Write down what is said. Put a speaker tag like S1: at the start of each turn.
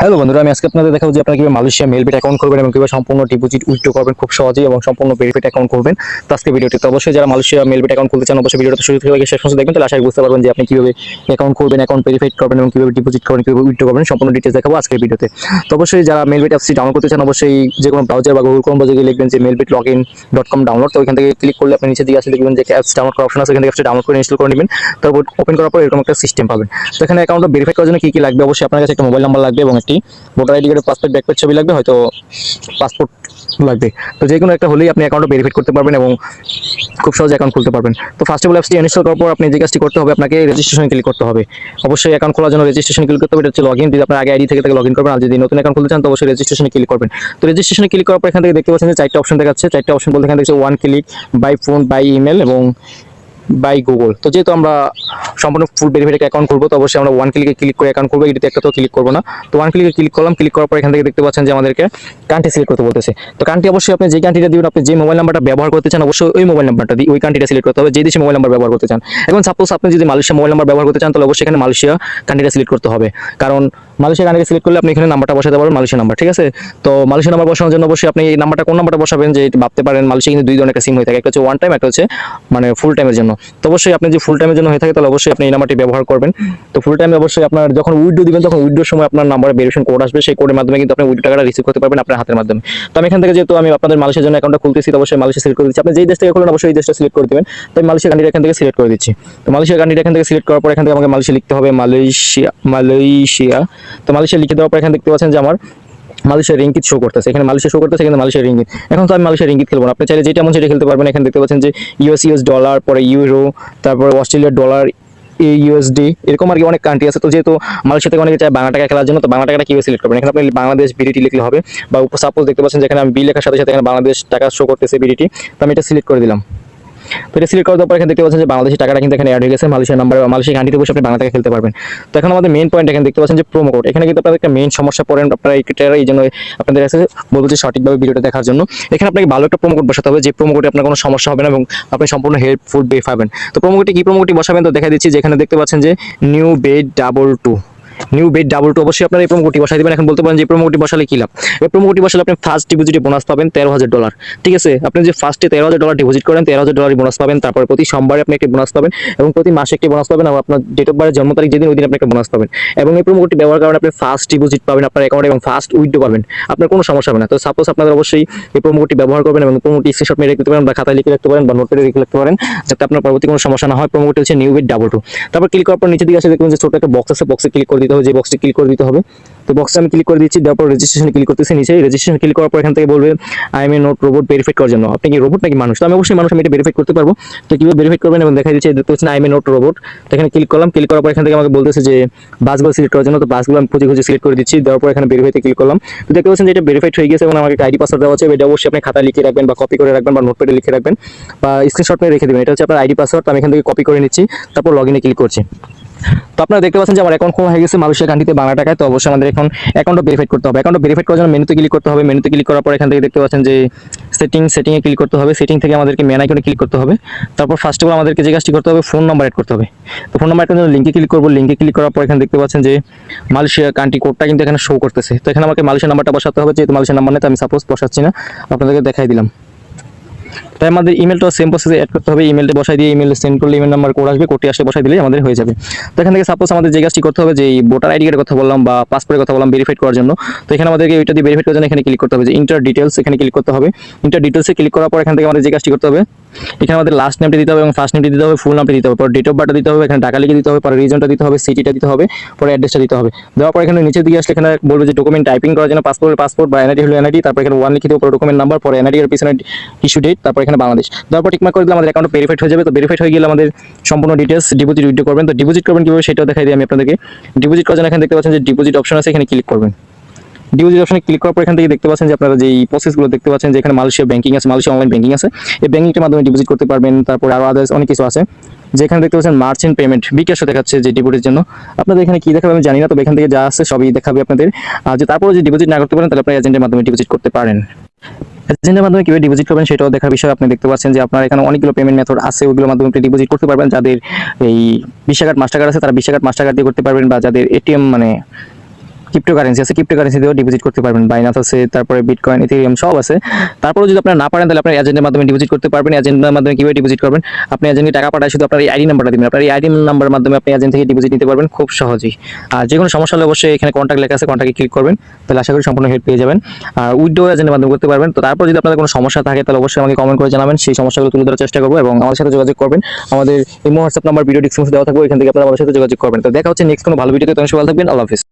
S1: Hello বন্ধুরা, আমি আজকে আপনাদের দেখাবো যে আপনারা কীভাবে মালয়েশিয়া মেলবেট অ্যাকাউন্ট করবেন এবং কীভাবে সম্পূর্ণ ডিপোজিট উইথড্র করবেন খুব সহজেই এবং সম্পূর্ণ ভেরিফাইড অ্যাকাউন্ট করবেন। তো আজকে ভিডিওটি তো অবশ্যই যারা মালয়েশিয়া মেলবেট অ্যাকাউন্ট খুলতে চান, অবশ্যই ভিডিওটা শুরু থেকে শেষ পর্যন্ত দেখবেন, তাহলে আশা বুঝতে পারবেন যে আপনি কীভাবে অ্যাকাউন্ট করবেন অ্যাকাউন্ট ভেরিফাইড করবেন এবং কীভাবে ডিপোজিট করবেন, কীভাবে উইথড্র করবেন, সম্পূর্ণ ডিটেলস দেখাবো আজকের ভিডিওতে। তো অবশ্যই যারা মেলবেট অ্যাপসটি ডাউনলোড করতে চান, অবশ্যই যে কোনো ব্রাউজার বা গুগল ক্রোম বাজারে লিখবেন যে Melbet log in dot com download তো ওইখান থেকে ক্লিক করলে আপনি নিচে দিকে আসলে দেখবেন যে অ্যাপস ডাউনলোড করার অপশন আছে এখান থেকে ডাউনলোড করে ইনস্টল করে নেবেন। তারপর ওপেন করার পর এরকম একটা সিস্টেম পাবেন। তো এখানে অ্যাকাউন্টটা ভেরিফাই করার জন্য কি কি লাগবে? অবশ্যই আপনার কাছে একটা মোবাইল নাম্বার লাগবে এবং একটি ভোটার আইডি কার্ডের পাসপোর্ট ব্যাকপেজ ছবি লাগবে, হয়তো পাসপোর্ট লাগবে। তো যে কোনো একটা হলেই আপনি অ্যাকাউন্টটা ভেরিফাই করতে পারবেন এবং খুব সহজে অ্যাকাউন্ট খুলতে পারবেন। তো ফার্স্ট অফ অল অ্যাপসটি ইনস্টল করার পর আপনি যে কাজটি করতে হবে, আপনাকে রেজিস্ট্রেশন ক্লিক করতে হবে। অবশ্যই অ্যাকাউন্ট খোলার জন্য রেজিস্ট্রেশন ক্লিক করতে হবে, এটা হচ্ছে লগ ইন যদি আপনার আগে আইডি থেকে থেকে লগ ইন করবেন, আর যদি নতুন অ্যাকাউন্ট খুলতে চান, তো অবশ্যই রেজিস্ট্রেশনে ক্লিক করবেন। তো রেজিস্ট্রেশনে ক্লিক করার পর এখান থেকে দেখতে পাচ্ছেন যে চারটে অপশন দেখাচ্ছে। চারটে অপশন বলতে এখানে দেখছে one click by phone by email এবং বাই গুগল তো যেহেতু আমরা সম্পূর্ণ ফুল ভেরিফাইড অ্যাকাউন্ট করব তো অবশ্যই আমরা ওয়ান ক্লিকে ক্লিক করে অ্যাকাউন্ট করব এটিতে একটা তো ক্লিক করব না। তো ওয়ান ক্লিকে ক্লিক করলাম ক্লিক করার পর এখান থেকে দেখতে পাচ্ছেন যে আমাদেরকে কান্ট্রি সিলেক্ট করতে বলতেছে। তো কান্ট্রি অবশ্যই আপনি যে কান্ট্রিটা দিবেন, আপনি যে মোবাইল নাম্বারটা ব্যবহার করতে চান, অবশ্যই ওই মোবাইল নাম্বারটা দিয়ে ওই কান্ট্রিটা সিলেক্ট করতে হবে, যে দেশে মোবাইল নাম্বার ব্যবহার করতে চান। এখন সাপোজ আপনি যদি মালয়েশিয়া মোবাইল নাম্বার ব্যবহার করতে চান, তাহলে অবশ্যই এখানে মালয়েশিয়া কান্ট্রিটা সিলেক্ট করতে হবে। কারণ মালয়েশিয়া কান্ট্রি সিলেক্ট করলে আপনি এখানে নাম্বারটা বসাতে পারবেন, মালয়েশিয়া নাম্বার ঠিক আছে? তো মালয়েশিয়া নাম্বার বসানোর জন্য অবশ্যই আপনি এই নাম্বারটা কোন নাম্বারটা বসাবেন, যে ভাবতে পারেন মালয়েশিয়া কিন্তু দুই ধরনের সিম হয়ে থাকে। একটা হচ্ছে ওয়ান টাইম একটা হচ্ছে মানে ফুল টাইমের জন্য। তো অবশ্যই আপনি যে ফুল টাইমের জন্য হয়ে থাকে, তাহলে অবশ্যই আপনি এই নাম্বারটি ব্যবহার করবেন। তো ফুল টাইমে অবশ্যই আপনার যখন উইডো দিবেন, তখন উইডোর সময় আপনার নাম্বারে ভেরিফিকেশন কোড আসবে। সেই কোডের মাধ্যমে কিন্তু আপনি উইডো টাকাটা রিসিভ করতে পারবেন আপনার হাতের মাধ্যমে। তো আমি এখান থেকে যেহেতু আমি আপনাদের মালয়েশিয়ার জন্য অ্যাকাউন্টটা খুলতেছি অবশ্যই মালয়েশিয়া সিলেক্ট করে দিচ্ছি। আপনি যেই দেশ থেকে খুলবেন অবশ্যই এই দেশটা সিলেক্ট করে দিবেন। তো আমি মালয়েশিয়া কান্ট্রি এখান থেকে সিলেক্ট করে দিচ্ছি। তো মালয়েশিয়া কান্ট্রি এখান থেকে সিলেক্ট করার পর এখান থেকে আমাকে মালয়েশিয়া লিখতে হবে মালয়েশিয়া মালয়েশিয়া। তো মালয়েশিয়া লিখে দেওয়ার পর এখানে দেখতে পাচ্ছেন যে আমার মালয়েশিয়া রিঙ্গিত শো করতেছে। এখানে মালয়েশিয়া শো করতেছে, এখানে মালয়েশিয়া রিঙ্গিত এখন তো আমি মালয়েশিয়া রিঙ্গিত খেলব আপনি চাইলে যেটা মন সেটা খেলতে পারবেন। এখানে দেখতে পাচ্ছেন যে ইউএস ইউএস ডলার পরে ইউরো তারপরে অস্ট্রেলিয়ার ডলার ইউএসডি এরকম আর কি অনেক কান্ট্রি আছে। তো যেহেতু মালয়েশিয়া থেকে অনেকে চায় বাংলা টাকা খেলার জন্য, তো বাংলা টাকাটা কীভাবে সিলেক্ট করবেন? এখানে আপনি বাংলাদেশ বিডিটি লিখলে হবে। বা সাপোজ দেখতে পাচ্ছেন যেখানে আমি বি লেখার সাথে সাথে এখানে বাংলাদেশ টাকা শো করতেছে বিডিটি তো আমি এটা সিলেক্ট করে দিলাম। তো এটা সিলেক্ট করার পর এখানে দেখতে পাচ্ছেন যে বাংলাদেশি টাকাটা কিন্তু এখানে অ্যাড হয়ে গেছে। মালয়েশিয়া নাম্বার বা মালয়েশিয়া কান্ট্রিতে বসে আপনি বাংলা টাকা খেলতে পারবেন। তো এখন আমাদের মেন পয়েন্ট এখানে দেখতে পাচ্ছেন যে প্রোমো কোড এখানে কিন্তু আপনাদের একটা মেন সমস্যা পড়েন আপনারা এটা এই জন্য আপনাদের কাছে বলব যে সঠিকভাবে ভিডিওটা দেখার জন্য। এখানে আপনাকে ভালো একটা প্রোমো কোড বসাতে হবে, যে প্রোমো কোডে আপনার কোনো সমস্যা হবে না এবং আপনি সম্পূর্ণ হেল্পফুল বে পাবেন তো প্রোমো কোডটি কি প্রোমো কোডটি বসাবেন? তো দেখা দিচ্ছি যে এখানে দেখতে পাচ্ছেন যে new bed double two new bed double two অবশ্যই আপনার এই প্রোমোটি বসাই দিবেন। এখন বলতে পারেন যে প্রোমোটি বসালে কি লাভ? এই প্রোমোটি বসালে আপনি ফার্স্ট ডিপোজিটে বোনাস পাবেন তেরো হাজার ডলার ঠিক আছে? আপনি যে ফার্স্টে তেরো হাজার ডলার ডিপোজিট করেন, তেরো হাজার ডলার বোনাস পাবেন। তারপর প্রতি সোমবারে আপনি একটি বোনাস পাবেন এবং প্রতি মাসে একটি বোনাস পাবেন। এবং আপনার ডেট অফ বারের জন্ম তারিখ যেদিন ওই দিন আপনি একটা বোনাস পাবেন। এবং এই প্রোমোটি ব্যবহার কারণে আপনি ফার্স্ট ডিপোজিট পাবেন আপনার অ্যাকাউন্টে এবং ফার্স্ট উইথড্র পাবেন। আপনার কোনো সমস্যা হবে না। তো সাপোজ আপনাদের অবশ্যই এই প্রোমোটি ব্যবহার করবেন এবং প্রোমোটি স্ক্রিনশট মেরে রাখতে পারেন বা খাতায় লিখে রাখতে পারেন বা নোটে লিখে রাখতে পারেন, যাতে আপনার পরবর্তী কোনো সমস্যা না হয়। প্রোমোটি হচ্ছে নিউ বেড ডাবল টু তারপর ক্লিক করার পর নিচে দিকে আসে দেখবেন যে ছোট একটা বক্স আছে। বক্সে ক্লিক করে দিতে হবে যে বক্সটি ক্লিক করে দিতে হবে। তো বক্সে আমি ক্লিক করে দিচ্ছি, দেওয়ার পর রেজিস্ট্রেশন ক্লিক করতেছি নিচে। রেজিস্ট্রেশন ক্লিক করার পর এখান থেকে বলবে I am a not robot verify করার জন্য। আপনি কি রোবট নাকি মানুষ? তো আমি অবশ্যই মানুষ, আমি এটা ভেরিফাই করতে পারব। তো কীভাবে ভেরিফাই করবেন এবং দেখা দিচ্ছে, দেখতে পাচ্ছেন I am a not robot তো এখানে ক্লিক করলাম ক্লিক করার পর এখান থেকে আমাকে বলতেছে যে বাসগুলো সিলেক্ট করার জন্য। তো বাসগুলো আমি খুঁজে খুঁজে সিলেক্ট করে দিচ্ছি। দেওয়ার পর এখানে ভেরিফাইতে ক্লিক করলাম। তো দেখতে পাচ্ছেন যে এটা ভেরিফাইড হয়ে গেছে এবং আমাকে আইডি পাসওয়ার্ড দেওয়া আছে। এটা অবশ্যই আপনি খাতা লিখে রাখবেন বা কপি করে রাখবেন বা নোটপ্যাডে লিখে রাখবেন। বা স্ক্রিনশট নিয়ে রেখে দেবেন। এটা হচ্ছে আপনার আইডি পাসওয়ার্ড আমি এখান থেকে কপি করে নিচ্ছি, তারপর লগ ইনে ক্লিক করছি। তো আপনারা দেখতে পাচ্ছেন যে আমার অ্যাকাউন্ট খোলা হয়ে গেছে মালয়েশিয়া কান্ট্রিতে বাংলা টাকায়। তো অবশ্যই আমাদের এখন অ্যাকাউন্টটা ভেরিফাই করতে হবে। অ্যাকাউন্ট ভেরিফাই করার জন্য মেনুতে ক্লিক করতে হবে। মেনুতে ক্লিক করার পর এখান থেকে দেখতে পাচ্ছেন যে সেটিং সেটিংয়ে ক্লিক করতে হবে। সেটিং থেকে আমাদেরকে মেন আইকনে ক্লিক করতে হবে। তারপর ফার্স্ট অফ অল আমাদেরকে যে কাজটি করতে হবে ফোন নাম্বার অ্যাড করতে হবে। তো ফোন নাম্বার জন্য লিঙ্কে ক্লিক করব। লিঙ্কে ক্লিক করার পর এখানে দেখতে পাচ্ছেন যে মালয়েশিয়া কান্ট্রি কোডটা কিন্তু এখানে শো করতেছে। তো এখানে আমাকে মালয়েশিয়া নাম্বারটা বসাতে হবে। যেহেতু মালয়েশিয়া নাম্বার নেই, তো আমি সাপোজ বসাচ্ছি না। আপনাদেরকে দেখাই দিলাম। তাই আমাদের ইমেলটা সেম প্রসেসে অ্যাড করতে হবে। ইমেলটা বসাই দিয়ে ইমেল সেন্ড করলে ইমেল নাম্বার কোড আসবে কোডটি আসলে বসাই দিলে আমাদের হয়ে যাবে। তো এখান থেকে সাপোজ আমাদের যে কাজটি করতে হবে, যে ভোটার আইডি কার্ডের কথা বললাম বা পাসপোর্টের কথা বললাম ভেরিফাই করার জন্য, তো এখানে আমাদেরকে এটা দিয়ে ভেরিফাই করার জন্য এখানে ক্লিক করতে হবে। যে ইন্টার ডিটেলস এখানে ক্লিক করতে হবে। ইন্টার ডিটেলসে ক্লিক করার পর এখান থেকে আমাদের যে কাজটি করতে হবে, এখানে আমাদের লাস্ট নেমটি দিতে হবে এবং ফার্স্ট নেমটি দিতে হবে ফুল নামটি দিতে হবে। পরে ডেট অফ বার্থটা দিতে হবে, এখানে টাকা লিখে দিতে হবে, পরে রিজনটা দিতে হবে সিটিটা দিতে হবে, পরে অ্যাড্রেসটা দিতে হবে। দেওয়ার পর এখানে নিচের দিকে আসলে এখানে বলবে যে ডকুমেন্ট টাইপিং করার জন্য পাসপোর্ট পাসপোর্ট বা এনআইডি হলো এনআইডি তারপর এখানে ওয়ান লিখে দেবো, পরে ডকুমেন্ট নাম্বার পরে এনআইডি এর পিছনে ইস্যু ডেট তারপর বাংলাদেশ। দেওয়ার পর টিকমার্ক করে দিলে আমাদের অ্যাকাউন্ট ভেরিফাইড হয়ে যাবে। তো ভেরিফাইড হয়ে গেলে আমাদের সম্পূর্ণ ডিটেলস ডিপোজিট উইথড্র করবেন। তো ডিপোজিট করবেন কীভাবে সেটাও দেখাই দিই আমি আপনাদেরকে। ডিপোজিট করার জন্য এখানে দেখতে পাচ্ছেন যে ডিপোজিট অপশন আছে, এখানে ক্লিক করবেন। ডিপোজিট অপশনে ক্লিক করার পর এখান থেকে দেখতে পাচ্ছেন যে আপনারা যে প্রসেসগুলো দেখতে পাচ্ছেন যে এখানে মালয়েশিয়া ব্যাংকিং আছে, মালয়েশিয়া অনলাইন ব্যাঙ্কিং আছে। এই ব্যাংকিংটার মাধ্যমে ডিপোজিট করতে পারবেন। তারপর আরও আদার্স অনেক কিছু আছে। যেখানে দেখতে পাচ্ছেন মার্চেন্ট পেমেন্ট বিকাশও দেখাচ্ছে যে ডিপোজিটের জন্য। আপনাদের এখানে কি দেখাবে আমি জানি না, তবে এখান থেকে যা আছে সবই দেখাবে আপনাদের। আর যে তারপরে যদি ডিপোজিট না করতে পারেন, তাহলে আপনার এজেন্টের মাধ্যমে ডিপোজিট করতে পারেন। এজেন্টের মাধ্যমে কীভাবে ডিপোজিট করবেন সেটাও দেখার বিষয় আপনি দেখতে পাচ্ছেন যে আপনার এখানে অনেকগুলো পেমেন্ট মেথড আছে ওইগুলোর মাধ্যমে আপনি ডিপোজিট করতে পারবেন। যাদের এই বিশ কার্ড মাস্টার কার্ড আছে, তারা বিশ কার্ড মাস্টার কার্ড দিয়ে করতে পারবেন, বা যাদের এটিএম মানে ক্রিপ্টোকারেন্সি আছে ক্রিপ্টোকারেন্সি দিয়েও ডিপোজিট করতে পারবেন বাইনান্স আছে, তারপরে বিটকয়েন ইথেরিয়াম সব আছে। তারপরে যদি আপনারা না পারেন, তাহলে আপনার এজেন্টের মাধ্যমে ডিপোজিট করতে পারবেন এজেন্টের মাধ্যমে কীভাবে ডিপোজিট করবেন? আপনি এজেন্টকে টাকা পাঠায়, শুধু আপনার এই আইডি নাম্বারটা দিবেন, আপনার এই আইডি নাম্বারের মাধ্যমে আপনি এজেন্ট থেকে ডিপোজিট নিতে পারবেন খুব সহজেই। আর যে কোনো সমস্যা হলে অবশ্যই এখানে কন্ট্যাক্ট লেখা আছে কন্ট্যাক্টে ক্লিক করবেন, তাহলে আশা করি সম্পূর্ণ হেল্প পেয়ে যাবেন। আর উইডো এজেন্টের মাধ্যমে করতে পারবেন। তো তারপর যদি আপনাদের কোনো সমস্যা থাকে, তাহলে অবশ্যই আমাকে কমেন্ট করে জানাবেন, সেই সমস্যাগুলো তুলে ধরার চেষ্টা করব এবং আমার সাথে যোগাযোগ করবেন। আমাদের এই হোয়াটসঅ্যাপ নাম্বার ভিডিও ডিসক্রিপশন দেওয়া থাকবে এখান থেকে আপনারা আমাদের সাথে যোগাযোগ করবেন। তো দেখা হচ্ছে নেক্সট কোনো ভালো ভিডিওতে তখন সবাই থাকবেন, আল্লাহ হাফিজ।